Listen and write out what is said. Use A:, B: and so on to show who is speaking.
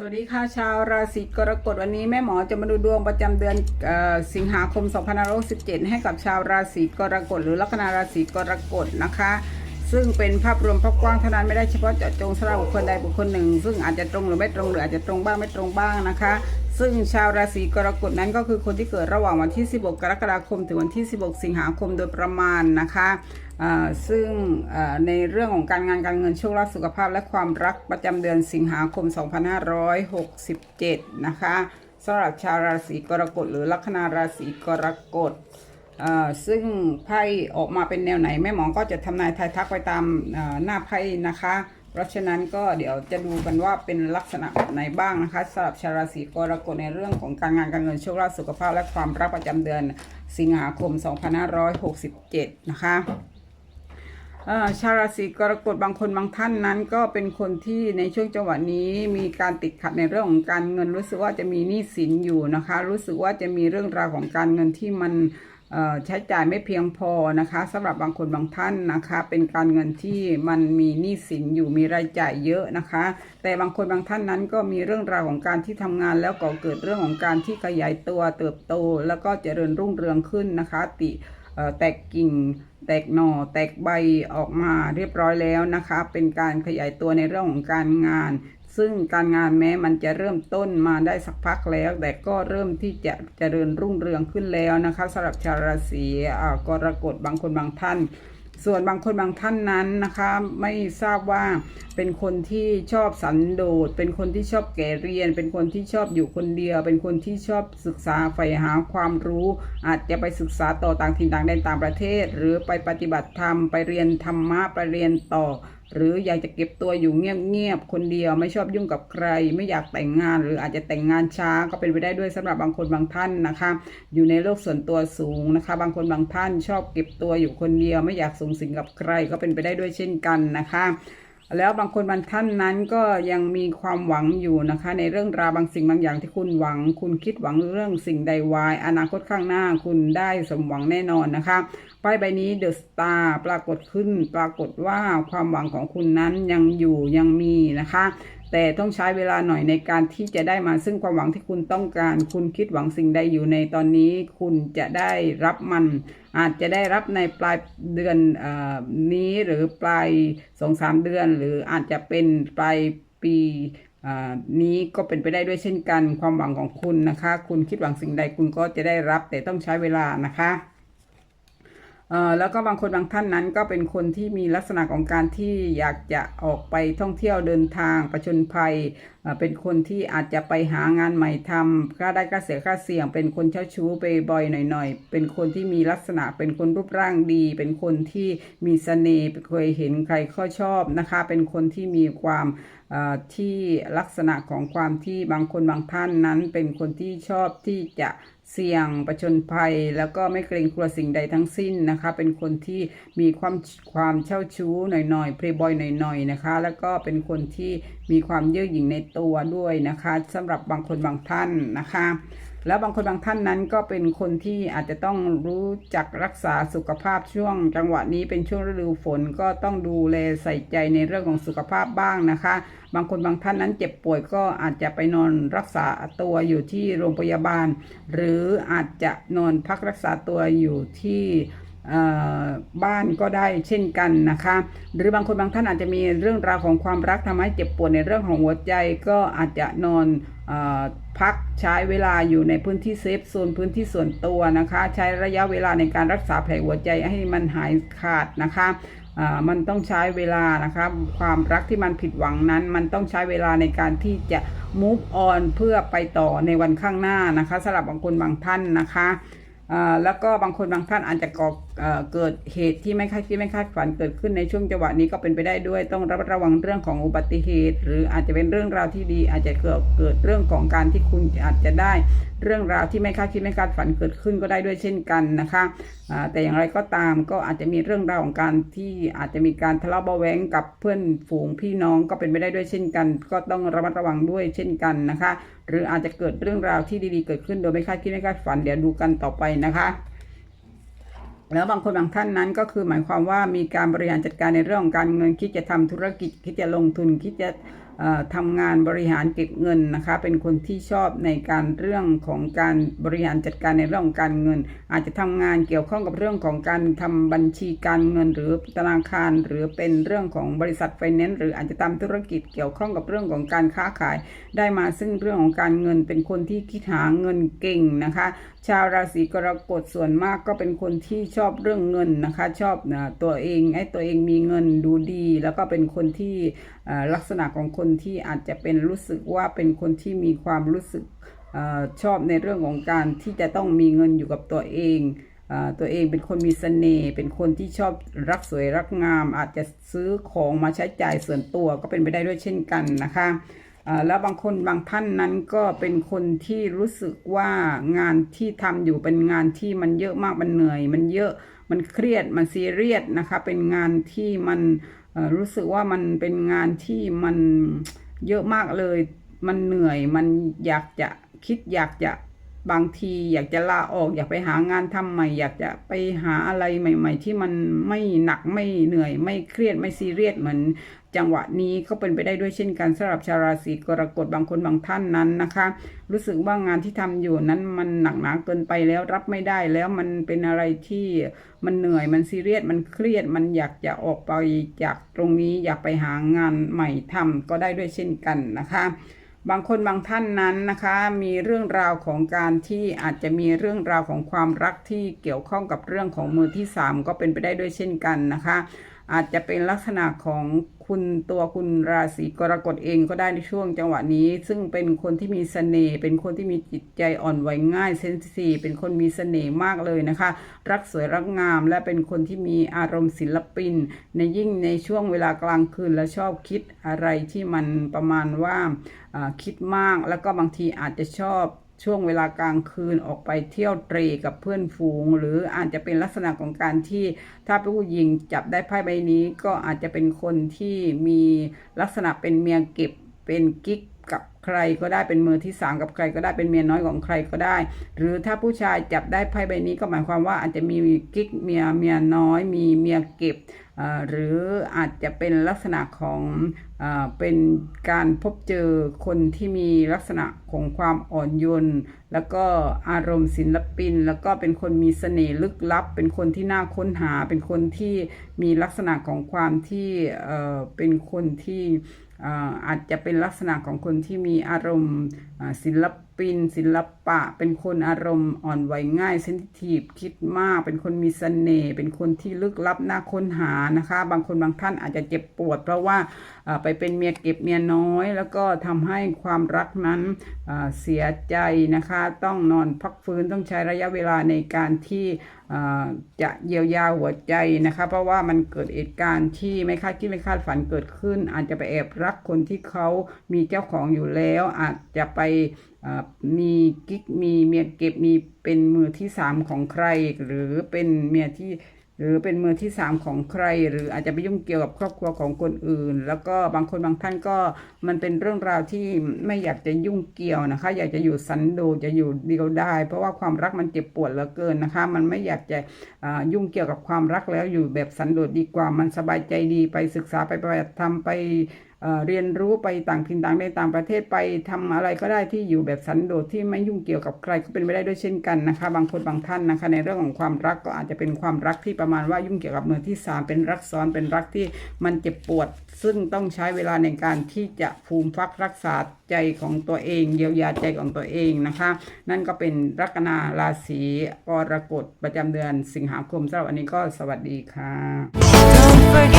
A: สวัสดีค่ะชาวราศีกรกฎวันนี้แม่หมอจะมาดูดวงประจำเดือนอสิงหาคม 2567 ให้กับชาวราศีกรกฎหรือลัคนาราศีกรกฎนะคะ ซึ่งเป็นภาพรวมภาพกว้างเท่านั้นไม่ได้เฉพาะเจาะจงสำหรับบุคคลใดบุคคลหนึ่ง ซึ่งอาจจะตรงหรือไม่ตรงหรืออาจจะตรงบ้างไม่ตรงบ้างนะคะ ซึ่งชาวราศีกรกฎนั้นก็คือคนที่เกิดระหว่างวันที่ 16 กรกฎาคม ถึงวันที่ 16 สิงหาคมโดยประมาณนะคะซึ่งในเรื่องของการงานการเงินโชคลาภสุขภาพและความรักประจำเดือนสิงหาคม 2567 นะคะสำหรับชาวราศีกรกฎหรือลัคนาราศีกรกฎซึ่งไพ่ออกมาเป็นแนวไหนแม่หมอก็จะทำนายทายทักไปตามหน้าไพ่นะคะ ราะฉะนั้นก็เดี๋ยวจะดูกันว่าเป็นลักษณะแบบไหนบ้างนะคะสำหรับชาวราศีกรกฎในเรื่องของการงานการเงินโชคลาภสุขภาพและความรักประจำเดือนสิงหาคม 2567 นะคะเอ่อชาวราศีกรกฎบางคนบางท่านนั้น ก็เป็นคนที่ในช่วงจังหวะนี้มีการติดขัดในเรื่องของการเงิน รู้สึกว่าจะมีหนี้สินอยู่นะคะ รู้สึกว่าจะมีเรื่องราวของการเงินที่มัน ใช้จ่ายไม่เพียงพอนะคะสำหรับบางคนบางท่านนะคะ เป็นการเงินที่มันมีหนี้สินอยู่มีรายจ่ายเยอะนะคะ แต่บางคนบางท่านนั้นก็มีเรื่องราวของการที่ทำงาน แล้วก็เกิดเรื่องของการที่ขยายตัวเติบโต แล้วก็เจริญรุ่งเรืองขึ้นนะคะ ติแตกกิ่งแตกหน่อแตกใบออกมาเรียบร้อยแล้วนะคะ เป็นการขยายตัวในเรื่องของการงาน ซึ่งการงานแม้มันจะเริ่มต้นมาได้สักพักแล้ว แต่ก็เริ่มที่จะเจริญรุ่งเรืองขึ้นแล้วนะคะสำหรับชาวราศีกรกฎบางคนบางท่าน ส่วนบางคนบางท่านนั้นนะคะไม่ทราบว่าเป็นคนที่ชอบสันโดษ เป็นคนที่ชอบแก่เรียน เป็นคนที่ชอบอยู่คนเดียว เป็นคนที่ชอบศึกษาใฝ่หาความรู้ อาจจะไปศึกษาต่อต่างถิ่นต่างแดนต่างประเทศ หรือไปปฏิบัติธรรมไปเรียนธรรมะไปเรียนต่อ หรืออยากจะเก็บตัวอยู่เงียบๆคนเดียวไม่ชอบยุ่งกับใคร ไม่อยากแต่งงาน หรืออาจจะแต่งงานช้าก็เป็นไปได้ด้วยสำหรับบางคนบางท่านนะคะ อยู่ในโลกส่วนตัวสูงนะคะ บางคนบางท่านชอบเก็บตัวอยู่คนเดียว ไม่อยากสูงสิงกับใครก็เป็นไปได้ด้วยเช่นกันนะคะแล้วบางคนบางท่านนั้นก็ยังมีความหวังอยู่นะคะ ในเรื่องราวบางสิ่งบางอย่างที่คุณหวัง คุณคิดหวังเรื่องสิ่งใดไว้อนาคตข้างหน้าคุณได้สมหวังแน่นอนนะคะ ป้ายใบนี้เดอะสตาร์ปรากฏขึ้น ปรากฏว่าความหวังของคุณนั้นยังอยู่ยังมีนะคะ แต่ต้องใช้เวลาหน่อยในการที่จะได้มาซึ่งความหวังที่คุณต้องการ คุณคิดหวังสิ่งใดอยู่ในตอนนี้ คุณจะได้รับมัน อาจจะได้รับในปลายเดือนอนี้หรือปลายสองสามเดือน หรืออาจจะเป็นปลายปีนี้ก็เป็นไปได้ด้วยเช่นกันความหวังของคุณนะคะ คุณคิดหวังสิ่งใดคุณก็จะได้รับ แต่ต้องใช้เวลานะคะ แล้วก็บางคนบางท่านนั้นก็เป็นคนที่มีลักษณะของการที่อยากจะออกไปท่องเที่ยวเดินทางประชนภัยเเป็นคนที่อาจจะไปหางานใหม่ทำค่าได้ค่าเสียค่าเสี่ยง เป็นคนเช่าชู้ไปบ่อยหน่อยๆ เป็นคนที่มีลักษณะเป็นคนรูปร่างดี เป็นคนที่มีเสน่ห์เคยเห็นใครก็ชอบนะคะ เป็นคนที่มีความที่ลักษณะของความที่บางคนบางท่านนั้น เป็นคนที่ชอบที่จะ เสี่ยงประชนภัย แล้วก็ไม่เกรงกลัวสิ่งใดทั้งสิ้นนะคะ เป็นคนที่มีความความเช่าชู้หน่อยๆเพลย์บอยหน่อยๆนะคะ แล้วก็เป็นคนที่มีความเย่อหยิ่งในตัวด้วยนะคะสำหรับบางคนบางท่านนะคะ แล้วบางคนบางท่านนั้นก็เป็นคนที่อาจจะต้องรู้จักรักษาสุขภาพช่วง จังหวะนี้เป็นช่วงฤดูฝนก็ต้องดูแลใส่ใจในเรื่องของสุขภาพบ้างนะคะ บางคนบางท่านนั้นเจ็บป่วยก็อาจจะไปนอนรักษาตัวอยู่ที่โรงพยาบาล หรืออาจจะนอนพักรักษาตัวอยู่ที่ บ้านก็ได้เช่นกันนะคะ หรือบางคนบางท่านอาจจะมีเรื่องราวของความรักทำให้เจ็บปวดในเรื่องของหัวใจก็อาจจะนอนอพักใช้เวลาอยู่ในพื้นที่เซฟโซนพื้นที่ส่วนตัวนะคะ ใช้ระยะเวลาในการรักษาแผลหัวใจให้มันหายขาดนะคะมันต้องใช้เวลานะคะความรักที่มันผิดหวังนั้น มันต้องใช้เวลาในการที่จะ move on เพื่อไปต่อในวันข้างหน้านะคะสำหรับบางคนบางท่านนะคะแล้วก็บางคนบางท่านอาจจะก่อ เกิดเหตุที่ไม่คาดคิดไม่คาดฝันเกิดขึ้นในช่วงจังหวะนี้ก็เป็นไปได้ด้วย ต้องระมัดระวังเรื่องของอุบัติเหตุ หรืออาจจะเป็นเรื่องราวที่ดี อาจจะเกิดเกิดเรื่องของการที่คุณอาจจะได้ เรื่องราวที่ไม่คาดคิดไม่คาดฝันเกิดขึ้นก็ได้ด้วยเช่นกันนะคะแต่อย่างไรก็ตามก็อาจจะมีเรื่องราวของการที่อาจจะมีการทะเลาะเบาะแว้งกับเพื่อนฝูงพี่น้องก็เป็นไปได้ด้วยเช่นกัน ก็ต้องระมัดระวังด้วยเช่นกันนะคะ หรืออาจจะเกิดเรื่องราวที่ดีๆเกิดขึ้นโดยไม่คาดคิดไม่คาดฝันเดี๋ยวดูกันต่อไปนะคะ แล้วบางคนบางท่านนั้นก็คือหมายความว่ามีการบริหารจัดการในเรื่องของการเงินคิดจะทำธุรกิจคิดจะลงทุนคิดจะ ทำงานบริหารเก็บเงินนะคะ เป็นคนที่ชอบในการเรื่องของการบริหารจัดการในเรื่องของการเงิน อาจจะทำงานเกี่ยวข้องกับเรื่องของการทำบัญชีการเงิน หรือธนาคาร หรือเป็นเรื่องของบริษัทไฟแนนซ์หรืออาจจะทำธุรกิจเกี่ยวข้องกับเรื่องของการค้าขาย ได้มาซึ่งเรื่องของการเงิน เป็นคนที่คิดหาเงินเก่งนะคะ ชาวราศีกรกฎส่วนมากก็เป็นคนที่ชอบเรื่องเงินนะคะ ชอบนะตัวเองให้ตัวเองมีเงินดูดี แล้วก็เป็นคนที่ลักษณะของคนที่อาจจะเป็นรู้สึกว่าเป็นคนที่มีความรู้สึกอชอบในเรื่องของการที่จะต้องมีเงินอยู่กับตัวเองอตัวเองเป็นคนมีเสน่ห์เป็นคนที่ชอบรักสวยรักงาม อาจจะซื้อของมาใช้จ่ายส่วนตัวก็เป็นไปได้ด้วยเช่นกันนะคะแล้วบางคนบางท่านนั้นก็เป็นคนที่รู้สึกว่างานที่ทำอยู่เป็นงานที่มันเยอะมากมันเหนื่อย มันเยอะมันเครียดมันซีเรียสนะคะ เป็นงานที่มัน รู้สึกว่ามันเป็นงานที่มันเยอะมากเลย มันเหนื่อย มันอยากจะคิดอยากจะบางที อยากจะลาออกอยากไปหางานทำใหม่ อยากจะไปหาอะไรใหม่ ๆ ที่มันไม่หนักไม่เหนื่อย ไม่เครียดไม่ซีเรียสเหมือน จังหวะนี้ก็เป็นไปได้ด้วยเช่นกันสำหรับชาวราศีกรกฎบางคนบางท่านนั้นนะคะ รู้สึกว่างานที่ทำอยู่นั้นมันหนักหนาเกินไปแล้วรับไม่ได้แล้วมันเป็นอะไรที่มันเหนื่อยมันซีเรียสมันเครียดมันอยากจะออกไปจากตรงนี้อยากไปหางานใหม่ทำก็ได้ด้วยเช่นกันนะคะบางคนบางท่านนั้นนะคะมีเรื่องราวของการที่อาจจะมีเรื่องราวของความรักที่เกี่ยวข้องกับเรื่องของมือที่สามก็เป็นไปได้ด้วยเช่นกันนะคะ อาจจะเป็นลักษณะของคุณตัวคุณราศีกรกฎเองก็ได้ในช่วงจังหวะนี้ ซึ่งเป็นคนที่มีเสน่ห์เป็นคนที่มีจิตใจอ่อนไหวง่ายเซนซิทีฟเป็นคนมีเสน่ห์มากเลยนะคะ รักสวยรักงาม และเป็นคนที่มีอารมณ์ศิลปิน ในยิ่งในช่วงเวลากลางคืนและชอบคิดอะไรที่มันประมาณว่าคิดมากแล้วก็บางทีอาจจะชอบ ช่วงเวลากลางคืนออกไปเที่ยวเตรกับเพื่อนฝูง หรืออาจจะเป็นลักษณะของการที่ถ้าผู้หญิงจับได้ไพ่ใบนี้ ก็อาจจะเป็นคนที่มีลักษณะเป็นเมียเก็บเป็นกิ๊กกับใครก็ได้เป็นมือที่สามกับใครก็ได้เป็นเมียน้อยของใครก็ได้ หรือถ้าผู้ชายจับได้ไพ่ใบนี้ก็หมายความว่าอาจจะมีกิ๊กเมียเมียน้อย มีเมียเก็บ หรืออาจจะเป็นลักษณะของเอ่อเป็นการพบเจอคนที่มีลักษณะของความอ่อนโยนแล้วก็อารมณ์ศิลปิน แล้วก็เป็นคนมีเสน่ห์ลึกลับ เป็นคนที่น่าค้นหา เป็นคนที่มีลักษณะของความที่เเป็นคนที่ อาจจะเป็นลักษณะของคนที่มีอารมณ์ศิลปิน ศิลปะ เป็นคนอารมณ์อ่อนไหวง่ายเซนซิทีฟคิดมาก เป็นคนมีเสน่ห์เป็นคนที่ลึกลับน่าค้นหานะคะ บางคนบางท่านอาจจะเจ็บปวด เพราะว่าไปเป็นเมียเก็บเมียน้อย แล้วก็ทำให้ความรักนั้นเสียใจนะคะ ต้องนอนพักฟื้นต้องใช้ระยะเวลาในการที่จะเยียวยาหัวใจนะคะ เพราะว่ามันเกิดเหตุการณ์ที่ไม่คาดคิดไม่คาดฝันเกิดขึ้น อาจจะไปแอบรัักคนที่เขามีเจ้าของอยู่แล้ว อาจจะไปมีกิ๊กมีเมียเก็บมีเป็นมือที่สามของใคร หรือเป็นเมียที่หรือเป็นมือที่สามของใคร หรืออาจจะไปยุ่งเกี่ยวกับครอบครัวของคนอื่น แล้วก็บางคนบางท่านก็มันเป็นเรื่องราวที่ไม่อยากจะยุ่งเกี่ยวนะคะ อยากจะอยู่สันโดษจะอยู่เดียวได้ เพราะว่าความรักมันเจ็บปวดเหลือเกินนะคะ มันไม่อยากจะยุ่งเกี่ยวกับความรักแล้วอยู่แบบสันโดษดีกว่ามันสบายใจดีไปศึกษาไปไปทำไปเอ่อ เรียนรู้ไปต่างถิ่นต่างในต่างประเทศไปทำอะไรก็ได้ที่อยู่แบบสันโดษที่ไม่ยุ่งเกี่ยวกับใครก็เป็นไปได้ด้วยเช่นกันนะคะ บางคนบางท่านนะคะ ในเรื่องของความรักก็อาจจะเป็นความรักที่ประมาณว่ายุ่งเกี่ยวกับมือที่สามเป็นรักซ้อนเป็นรักที่มันเจ็บปวด ซึ่งต้องใช้เวลาในการที่จะภูมิฟักรักษาใจของตัวเอง เยียวยาใจของตัวเองนะคะ นั่นก็เป็นลัคนาราศีกรกฎประจำเดือนสิงหาคมสำหรับวันนี้ก็สวัสดีค่ะ
B: Don't